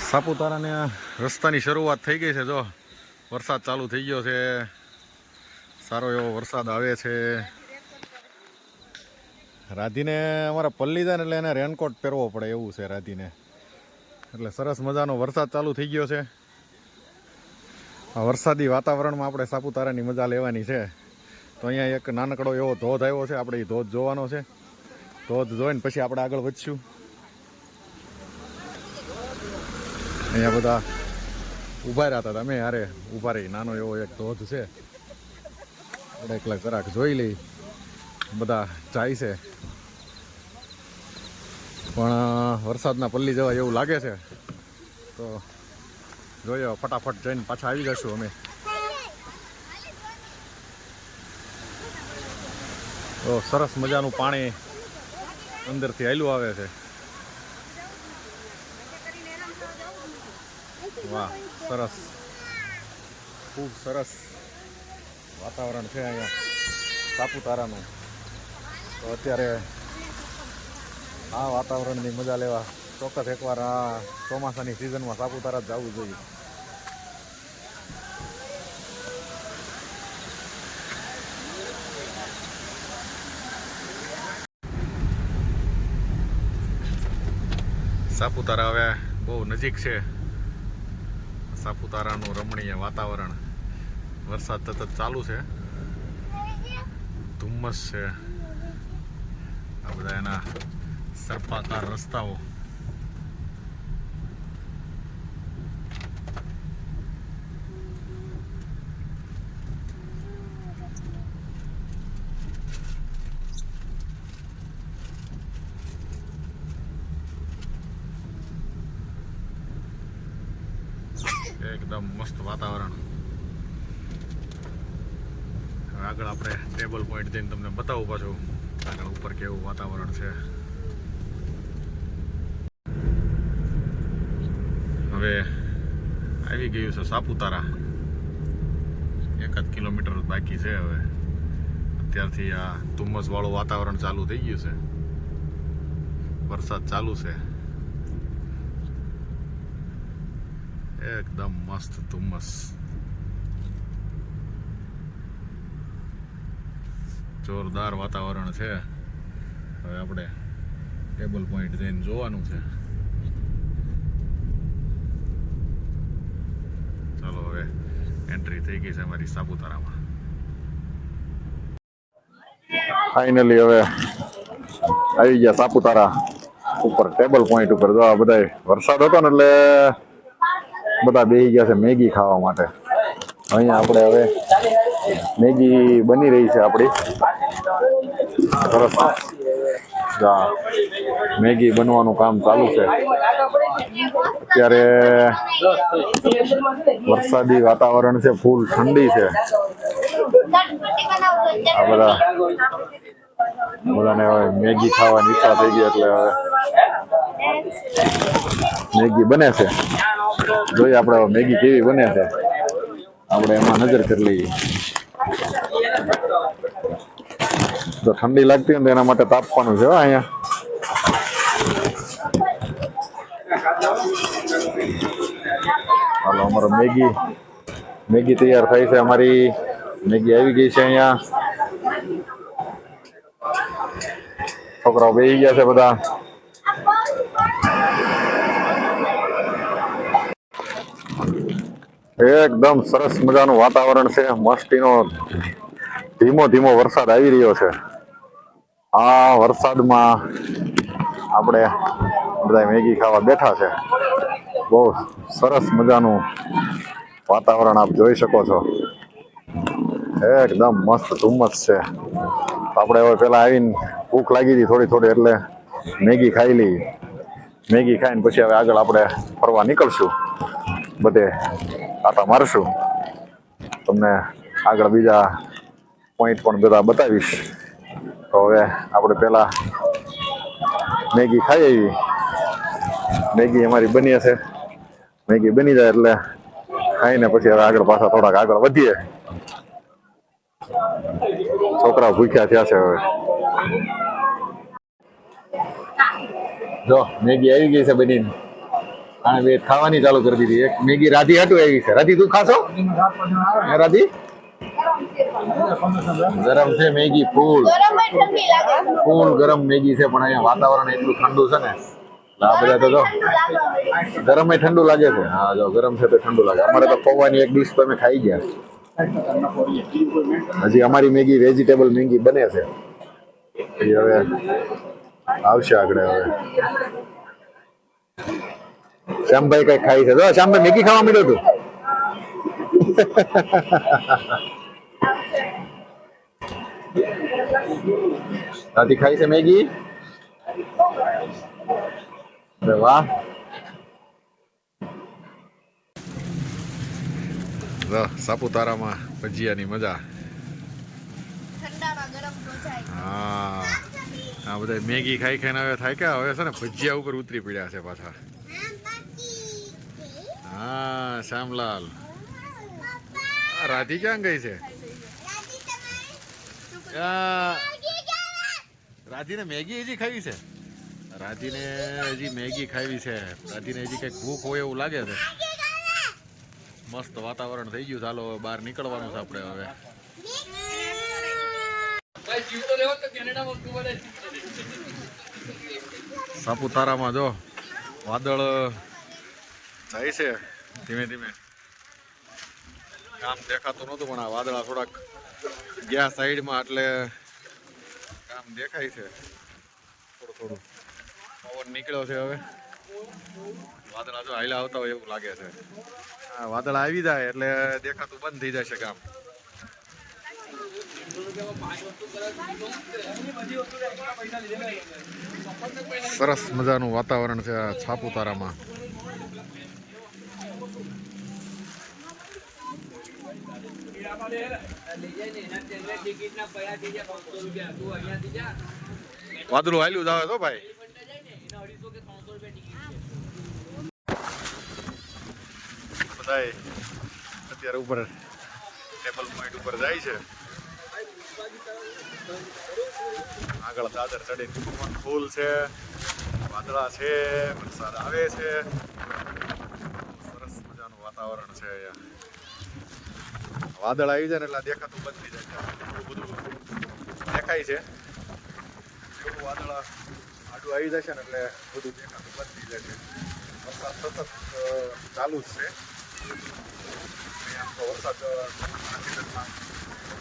સાપુતારાને રસ્તાની શરૂઆત થઈ ગઈ છે, જો. વરસાદ ચાલુ થઈ ગયો છે. સારો એવો વરસાદ આવે છે. રાધીને અમારા પલ્લી જાય એટલે એને રેનકોટ પહેરવો પડે, એવું છે રાધીને. એટલે સરસ મજાનો વરસાદ ચાલુ થઈ ગયો છે. આ વરસાદી વાતાવરણમાં આપણે સાપુતારાની મજા લેવાની છે. તો અહીંયા એક નાનકડો એવો ધોધ આવ્યો છે, આપણે એ ધોધ જોવાનો છે. ધોધ જોઈને પછી આપણે આગળ વધશું. અહીંયા બધા ઊભા રહ્યા હતા. તમે યારે ઊભા રહી. નાનો એવો એક ધોધ છે. આપણે એકલા જરાક જોઈ લઈ. બધા જાય છે. પણ વરસાદના પલ્લી જવા એવું લાગે છે. તો જોઈએ, ફટાફટ જઈને પાછા આવી જશું અમે. તો સરસ મજાનું પાણી અંદરથી આયલું આવે છે. વાહ, સરસ. ખૂબ સરસ વાતાવરણ છે અહીંયા સાપુતારાનું. તો અત્યારે આ વાતાવરણની મજા લેવા ચોક્કસ એકવાર આ ચોમાસાની સિઝનમાં સાપુતારા જ જવું જોઈએ. સાપુતારા હવે બહુ નજીક છે. સાપુતારાનું રમણીય વાતાવરણ. વરસાદ સતત ચાલુ છે. ધુમ્મસ છે. આ બધા એના સર્પાકાર રસ્તાઓ એકદમ મસ્ત વાતાવરણ હવે આગળ આપણે ટેબલ પોઈન્ટ જઈને તમને બતાવું પાછું. આગળ ઉપર કેવું વાતાવરણ છે. હવે આવી ગયું છે સાપુતારા. એકાદ કિલોમીટર બાકી છે હવે. અત્યારથી આ ધુમ્મસવાળું વાતાવરણ ચાલુ થઈ ગયું છે. વરસાદ ચાલુ છે. એકદમ મસ્ત ધુમ્મસ. જોરદાર વાતાવરણ છે. હવે આપણે ટેબલ પોઈન્ટ જઈને જોવાનું છે. ચાલો હવે એન્ટ્રી થઈ ગઈ છે અમારી સાપુતારામાં. ફાઇનલી હવે આવી ગયા સાપુતારા ઉપર ટેબલ પોઈન્ટ ઉપર. જો આ બધા વરસાદ હતો ને એટલે બધા બેસી ગયા છે મેગી ખાવા માટે. અહીંયા આપણે હવે મેગી બની રહી છે આપણી સરસ. મેગી બનવાનું કામ ચાલુ છે. અત્યારે વરસાદી વાતાવરણ છે, ફૂલ ઠંડી છે. આ બધા બધાને હવે મેગી ખાવાની ઈચ્છા થઈ ગઈ એટલે હવે મેગી બને છે. જોઈએ આપણે મેગી કેવી બને છે. આપણે એમાં નજર કરી લઈએ. તો ઠંડી લાગતી હોય તો એના માટે તાપવાનું છે અહીંયા. હાલો, અમારો મેગી મેગી તૈયાર થઈ છે. અમારી મેગી આવી ગઈ છે અહીંયા. છોકરાઓ બેસી ગયા છે બધા. એકદમ સરસ મજાનું વાતાવરણ છે. મસ્તીનો ધીમો ધીમો વરસાદ આવી રહ્યો છે. આ વરસાદમાં આપણે બધા મેગી ખાવા બેઠા છે. બહુ સરસ મજાનું વાતાવરણ આપ જોઈ શકો છો. એકદમ મસ્ત ધુમ્મસ છે. આપણે હવે પેલા આવીને ભૂખ લાગી હતી થોડી થોડી એટલે મેગી ખાઈ લઈ. મેગી ખાઈને પછી હવે આગળ આપણે ફરવા નીકળશું. બધે આટા મારશું તમને આગળ બીજા પોઈન્ટ પણ બધા બતાવીશ. તો હવે આપણે પહેલા મેગી ખાઈ આવી મેગી અમારી બની હશે. મેગી બની જાય એટલે ખાઈને પછી હવે આગળ પાછા થોડાક આગળ વધીએ. છોકરા ભૂખ્યા થયા છે હવે. જો, મેગી આવી ગઈ છે બનીને. હા, બે ખાવાની ચાલુ કરી દીધી. એક મેગી રાધી હટું આવી છે. રાધી, તું ખાશો? રાધી? ગરમ છે મેગી, ફૂલ. ફૂલ ગરમ મેગી છે, પણ અહીંયા વાતાવરણ એટલું ઠંડુ છે ને. આપડે તો જો. ગરમ ઠંડુ લાગે છે. હા, જો, ગરમ છે તો ઠંડુ લાગે. અમારે તો પૌવાની એક ડીશ તો અમે ખાઈ ગયા. હજી અમારી મેગી વેજીટેબલ મેગી બને છે. હવે આવશે આગળ હવે. શ્યામભાઈ કઈ ખાઈ છે. તો શ્યામભાઈ મેગી ખાવા માંડ્યો તું. દાદી ખાઈ છે મેગી? વાહ. સાપુતારામાં ભજીયાની મજા. ઠંડામાં ગરમ ભજાય. હા. આ બધા મેગી ખાઈ ખાઈને હવે થાય કે હવે છે ને ભજીયા ઉપર ઉતરી પડ્યા છે પાછા. હા, શ્યામલાલ. રાધી ક્યાં ગઈ છે? રાધીને મેગી હજી ખાવી છે? રાધીને હજી મેગી ખાવી છે. રાધીને હજી કંઈક ભૂખ હોય એવું લાગે છે. મસ્ત વાતાવરણ થઈ ગયું ચાલો બહાર નીકળવાનું છે આપણે હવે. સાપુતારામાં જો વાદળ જાય છે. ધીમે ધીમે. કામ દેખાતું નહોતું, પણ આ વાદળા થોડાક ગયા સાઈડમાં, એટલે કામ દેખાય છે. થોડું થોડું. પવન નીકળ્યો છે હવે. વાદળા જો હાઈલા આવતા હોય એવું લાગે છે. હા વાદળા આવી જાય, એટલે દેખાતું બંધ થઈ જશે કામ. સરસ મજાનું વાતાવરણ છે આ સાપુતારામાં વાદળું હાલ્યું જ આવે તો ભાઈ. બધાય અત્યારે ઉપર ટેબલ પોઈન્ટ ઉપર જાય છે. આગળ દાદર ચડીને ફૂલ છે, વાદળા છે, વરસાદ આવે છે. વાતાવરણ છે અહીંયા. વાદળ આવી જાય ને એટલે દેખાતું બંધ થઈ જાય. છે બધું દેખાય છે. એવું વાદળ આડું આવી જશે ને એટલે બધું દેખાતું બંધ થઈ જાય છે. વરસાદ સતત ચાલુ જ છે. અહીંયા તો વરસાદ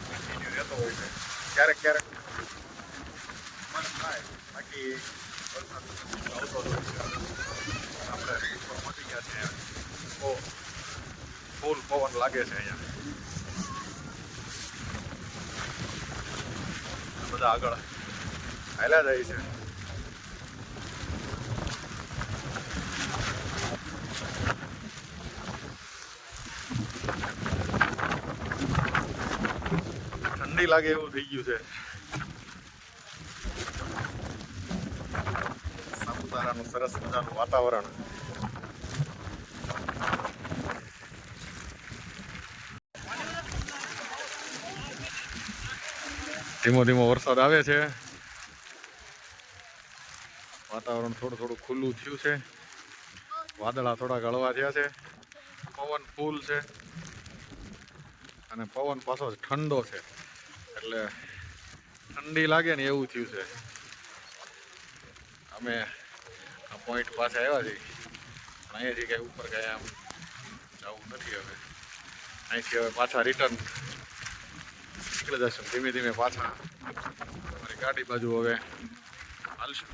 કન્ટિન્યુ રહેતો હોય છે. ક્યારેક ક્યારેક મન થાય. બાકી વરસાદ આવતો હોય છે. આપણે ઉપર મટી ગયા છે. બહુ ફૂલ પવન લાગે છે અહીંયા. બધા આગળ હાલ્યા જાય છે. ઠંડી લાગે એવું થઈ ગયું છે. સાપુતારાનું સરસ મજાનું વાતાવરણ. ધીમો ધીમો વરસાદ આવે છે. વાતાવરણ થોડું થોડું ખુલ્લું થયું છે. વાદળા થોડા ગળવા થયા છે. પવન ફૂલ છે. અને પવન પાછો ઠંડો છે. એટલે ઠંડી લાગે ને એવું થયું છે. અમે આ પોઈન્ટ પાસે આવ્યા છીએ. પણ અહીંયાથી કાંઈ ઉપર કંઈ આમ જવું નથી હવે. અહીંથી હવે પાછા રિટર્ન નીકળી જશું ધીમે ધીમે પાછા અમારી ગાડી બાજુ હવે હાલશું.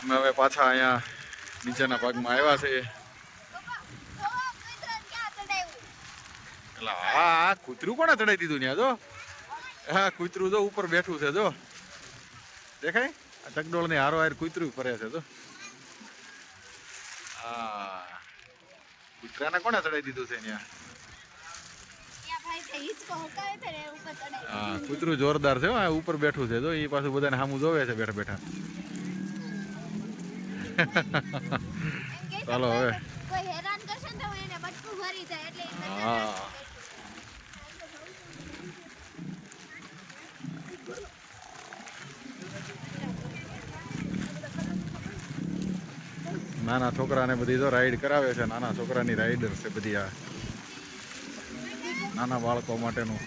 અમે હવે પાછા અહીંયા નીચેના ભાગમાં આવ્યા છે એટલે હા કૂતરું કોને ચડાવી દીધું ત્યાં, જો? હા, કૂતરું જો ઉપર બેઠું છે, જો. દેખાય? આ ચકડોળની હારો હાર કૂતરું ફરે છે, જો હા કૂતરાને કોણે ચડાવી દીધું છે ત્યાં. હા કૂતરું જોરદાર છે હા આ ઉપર બેઠું છે જો એ પાછું બધાને સામું જોવે છે બેઠા બેઠા ચાલો હવે. કોઈ હેરાન કરશે ને તો એને બટકું ભરી જાય એટલે એ બધા હા નાના છોકરાને બધી તો રાઈડ કરાવે છે. નાના છોકરાની રાઈડર છે બધી આ. નાના બાળકો માટેનું.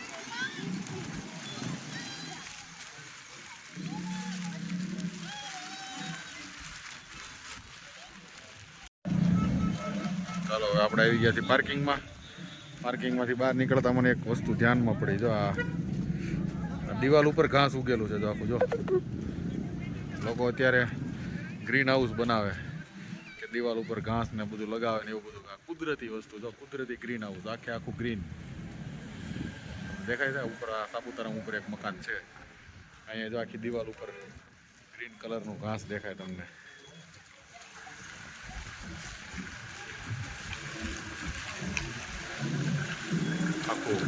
ચાલો, હવે આપણે આવી ગયા છીએ પાર્કિંગમાં પાર્કિંગમાંથી બહાર નીકળતા મને એક વસ્તુ ધ્યાનમાં પડી. જો આ દિવાલ ઉપર ઘાસ ઉગેલું છે. જો આખું જો. લોકો અત્યારે ગ્રીન હાઉસ બનાવે. દિવાલ ઉપર ઘાસ ને બધું લગાવે ને એવું બધું કુદરતી વસ્તુ જો કુદરતી ગ્રીન હાઉસ આખે આખું ગ્રીન દેખાય છે ઉપર, આ સાપુતારા ઉપર એક મકાન છે. અહીંયા જો આખી દિવાલ ઉપર ગ્રીન કલરનું ઘાસ દેખાય તમને. આખું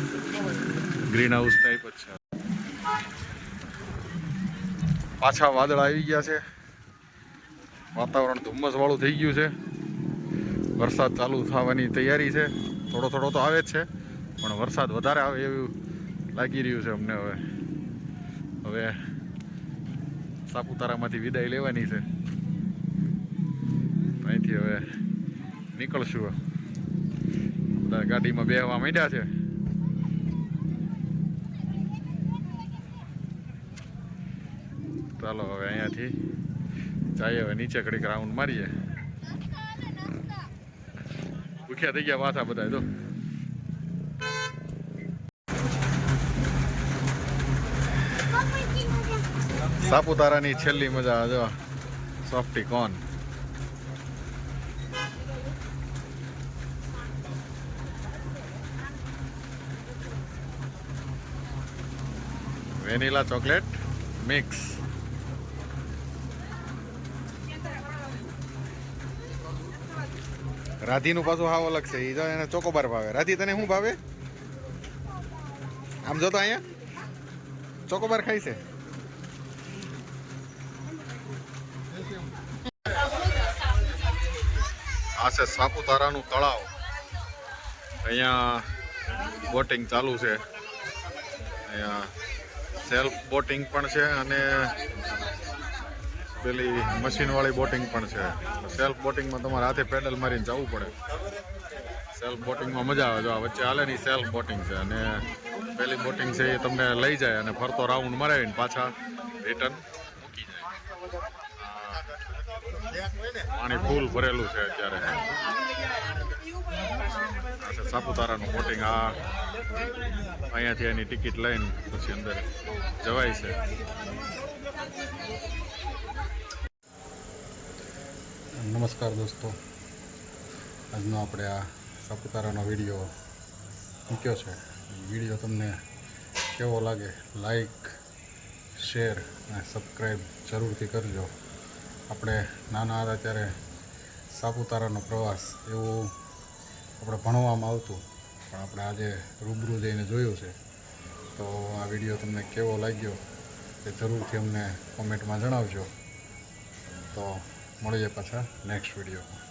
ગ્રીન હાઉસ ટાઈપ જ છે. પાછા વાદળ આવી ગયા છે. વાતાવરણ ધુમ્મસ વાળું થઈ ગયું છે. વરસાદ ચાલુ થવાની તૈયારી છે. થોડો થોડો તો આવે જ છે, પણ વરસાદ વધારે આવે એવું લાગી રહ્યું છે અમને હવે. હવે સાપુતારામાંથી વિદાય લેવાની છે. અહીંથી હવે નીકળશું બધા ગાડીમાં બેહવા માંડ્યા છે. ચાલો હવે અહીંયાથી જઈએ હવે નીચે ઘડીક રાઉન્ડ મારીએ. ભૂખ્યા થઈ ગયા પાછા બધા તો સાપુતારાની છેલ્લી મજા, જો. Softy cone vanilla chocolate mix રાધીનું પાછું હાવ અલગ છે. એ જો એને ચોકોબાર ભાવે. રાધી, તને શું ભાવે? આમ જો તો અહીંયા. ચોકોબાર ખાય છે. આ છે સાપુતારાનું તળાવ. અહીંયા બોટિંગ ચાલુ છે. અહીંયા સેલ્ફ બોટિંગ પણ છે અને પેલી મશીનવાળી બોટિંગ પણ છે. સેલ્ફ બોટિંગમાં તમારે હાથે પેડલ મારીને જવું પડે. સેલ્ફ બોટિંગમાં મજા આવે જો આ વચ્ચે હાલે ની સેલ્ફ બોટિંગ છે. અને પેલી બોટિંગ છે એ તમને લઈ જાય અને ફરતો રાઉન્ડ મરાવીને પાછા રિટર્ન મૂકી જાય. પાણી ફૂલ ભરેલું છે અત્યારે. સાપુતારાનું બોટિંગ આ અહીંયાથી એની ટિકિટ લઈને પછી અંદર જવાય છે. નમસ્કાર દોસ્તો. આજનો આપણે આ સાપુતારાનો વીડિયો મૂક્યો છે. વીડિયો તમને કેવો લાગે લાઈક, શેર અને સબસ્ક્રાઈબ જરૂરથી કરજો. આપણે નાના હતા ત્યારે સાપુતારાનો પ્રવાસ એવું આપણે ભણવામાં આવતું. પણ આપણે આજે રૂબરૂ જઈને જોયું છે. તો આ વીડિયો તમને કેવો લાગ્યો તે જરૂરથી અમને કોમેન્ટમાં જણાવજો. તો મળીએ પાછા નેક્સ્ટ વિડીયોમાં